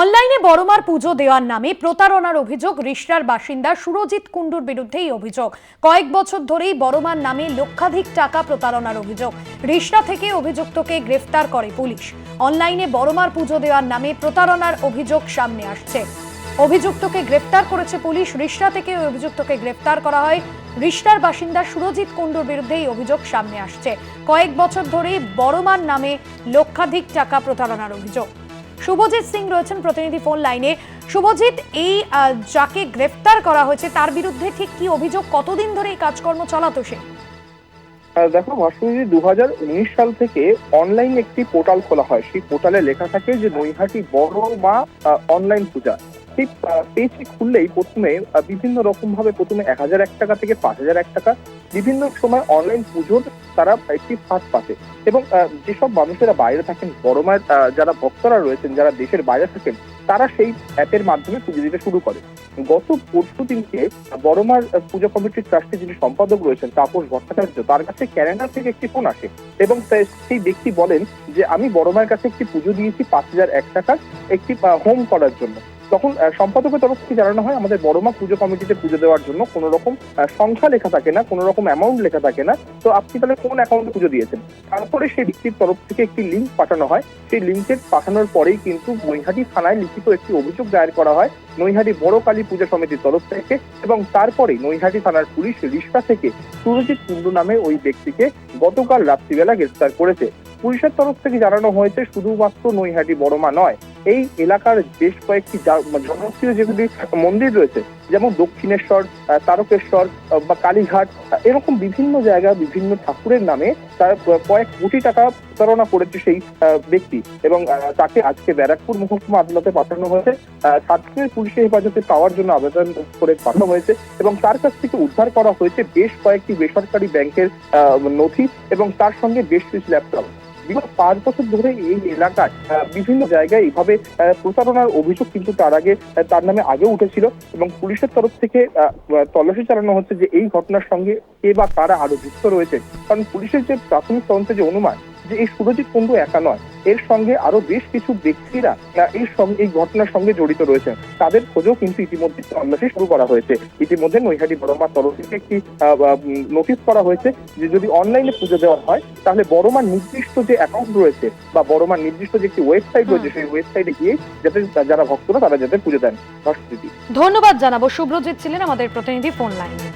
অনলাইনে বড়মার পুজো দেওয়ার নামে প্রতারণার অভিযোগ রিষড়ার বাসিন্দা সুরজিৎ কুণ্ডুর বিরুদ্ধে এই অভিযোগ। কয়েক বছর ধরেই বড়মার নামে লক্ষাধিক টাকা প্রতারণার অভিযোগ। রিষড়া থেকে অভিযুক্তকে গ্রেফতার করে পুলিশ। অনলাইনে বড়মার পুজো দেওয়ার নামে প্রতারণার অভিযোগ সামনে আসছে। অভিযুক্তকে গ্রেফতার করেছে পুলিশ। রিষড়া থেকে ওই অভিযুক্তকে গ্রেফতার করা হয়। রিষড়ার বাসিন্দা সুরজিৎ কুণ্ডুর বিরুদ্ধে এই অভিযোগ সামনে আসছে। কয়েক বছর ধরেই বড়মার নামে লক্ষাধিক টাকা প্রতারণার অভিযোগ। শুভজিৎ সিং রয়েছেন প্রতিনিধি ফোন লাইনে। শুভজিৎ, এই যাকে গ্রেফতার করা হয়েছে, তার বিরুদ্ধে ঠিক কি অভিযোগ? কতদিন ধরে এই কাজকর্ম চালাতো সে? দেখো, ভাস্করজি দু উনিশ সাল থেকে অনলাইন একটি পোর্টাল খোলা হয়। সেই পোর্টালে লেখা থাকে যে, নৈহাটি বড় মা অনলাইন পূজা। সেই পেজটি খুললেই প্রথমে বিভিন্ন রকম ভাবে প্রথমে এক হাজার, এক টাকা থেকে পাঁচ হাজার, এক টাকা, বিভিন্ন সময় অনলাইন পুজোর তারা একটি ফাঁদ পাতে। এবং যেসব মানুষেরা বাইরে থাকেন, বড় মায়ের যারা ভক্তরা রয়েছেন, যারা দেশের বাইরে থাকেন, তারা সেই অ্যাপের মাধ্যমে পুজো দিতে শুরু করে। গত পরশু দিনকে বড়মার পূজা কমিটির ট্রাস্টে যিনি সম্পাদক রয়েছেন, তাপস ভট্টাচার্য, তার কাছে ক্যালেন্ডার থেকে একটি ফোন আসে। এবং সেই ব্যক্তি বলেন যে, আমি বড়মার কাছে একটি পুজো দিয়েছি পাঁচ হাজার, এক টাকার একটি হোম করার জন্য। তখন সম্পাদকের তরফ থেকে জানানো হয়, আমাদের বড়মা পুজো কমিটিতে পুজো দেওয়ার জন্য কোনো রকম সংখ্যা লেখা থাকে না, কোনো রকম অ্যামাউন্ট লেখা থাকে না। তো আপনি তাহলে কোন অ্যাকাউন্টে পুজো দিয়েছেন? তারপরে সেই ব্যক্তির তরফ থেকে একটি লিঙ্ক পাঠানো হয়। সেই লিঙ্কের পাঠানোর পরেই কিন্তু নৈহাটি থানায় লিখিত একটি অভিযোগ দায়ের করা হয়, নৈহাটি বড় কালী পূজা সমিতির তরফ থেকে এবং তারপরে নৈহাটি থানার পুলিশ রিষ্টা থেকে সুরজিৎ কুণ্ডু নামে ওই ব্যক্তিকে গতকাল রাত্রিবেলা গ্রেফতার করেছে। পুলিশের তরফ থেকে জানানো হয়েছে, শুধুমাত্র নৈহাটি বড়মা নয় এই এলাকার বেশ কয়েকটি জনপ্রিয় যেগুলি মন্দির রয়েছে, যেমন দক্ষিণেশ্বর তারকেশ্বর বা কালীঘাট এরকম বিভিন্ন জায়গা, বিভিন্ন ঠাকুরের নামে তার কয়েক কোটি টাকা প্রতারণা করেছে সেই ব্যক্তি এবং তাকে আজকে ব্যারাকপুর মহকুমা আদালতে পাঠানো হয়েছে। সাতক্ষীরার পুলিশের হেফাজতে পাওয়ার জন্য আবেদন করে পাঠানো হয়েছে এবং তার কাছ থেকে উদ্ধার করা হয়েছে বেশ কয়েকটি বেসরকারি ব্যাংকের নথি এবং তার সঙ্গে বেশ কিছু ল্যাপটপ। বিগত পাঁচ বছর ধরে এই এলাকায় বিভিন্ন জায়গায় এইভাবে প্রতারণার অভিযোগ কিন্তু তার আগে তার নামে আগে উঠেছিল এবং পুলিশের তরফ থেকে তল্লাশি চালানো হচ্ছে যে এই ঘটনার সঙ্গে কে বা কারা আরও যুক্ত রয়েছে। কারণ পুলিশের যে প্রাথমিক তদন্তে যে অনুমান যে এই সুরজিৎ কুণ্ডু একা নয় এর সঙ্গে আরও বেশ কিছু ব্যক্তিরা এই সঙ্গে এই ঘটনার সঙ্গে জড়িত রয়েছে তাদের খোঁজও কিন্তু ইতিমধ্যে তল্লাশি শুরু করা হয়েছে। ইতিমধ্যে নৈহাটি বড়মার তরফ থেকে একটি নোটিশ করা হয়েছে যে যদি অনলাইনে পুজো দেওয়া হয় তাহলে বড়মার নির্দিষ্ট যে অ্যাকাউন্ট রয়েছে বা বড়মার নির্দিষ্ট যে একটি ওয়েবসাইট রয়েছে সেই ওয়েবসাইটে গিয়ে যাতে যারা ভক্তরা তারা যাতে পুজো দেন। ধন্যবাদ জানাব। শুভ্রজিৎ ছিলেন আমাদের প্রতিনিধি ফোন লাইনে।